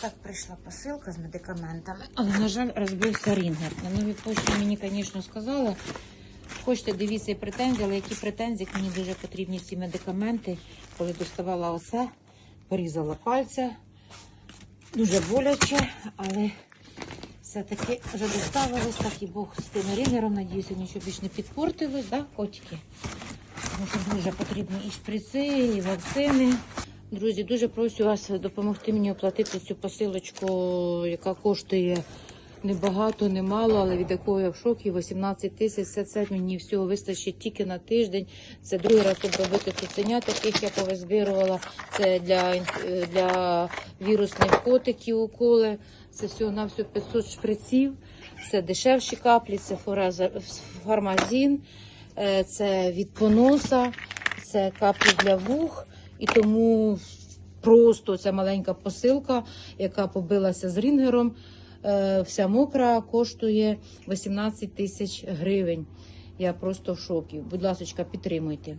Так прийшла посилка з медикаментами. Але, на жаль, розбився рінгер. На новій пошті мені, звісно, сказали. Хочете, дивіться претензії, але які претензії, мені дуже потрібні ці медикаменти. Коли доставала оце, порізала пальця. Дуже боляче, але все-таки вже доставилось, так і Бог з тим рінгером. Надіюся, нічого більш не підпортилось, да, котики? Тому що дуже потрібні і шприци, і вакцини. Друзі, дуже прошу вас допомогти мені оплатити цю посилочку, яка коштує небагато, немало, але від якої я в шокі 18 тисяч. Все це мені всього вистачить тільки на тиждень. Це другий раз обробити цуценят, таких я повизбирувала. Це для, для вірусних котиків уколи. Це всього на всього 500 шприців. Це дешевші каплі, це фармазін, е, це від поноса, це каплі для вух. І тому просто ця маленька посилка, яка побилася з рінгером, е, вся мокра, коштує 18 тисяч гривень. Я просто в шокі. Будь ласка, підтримуйте.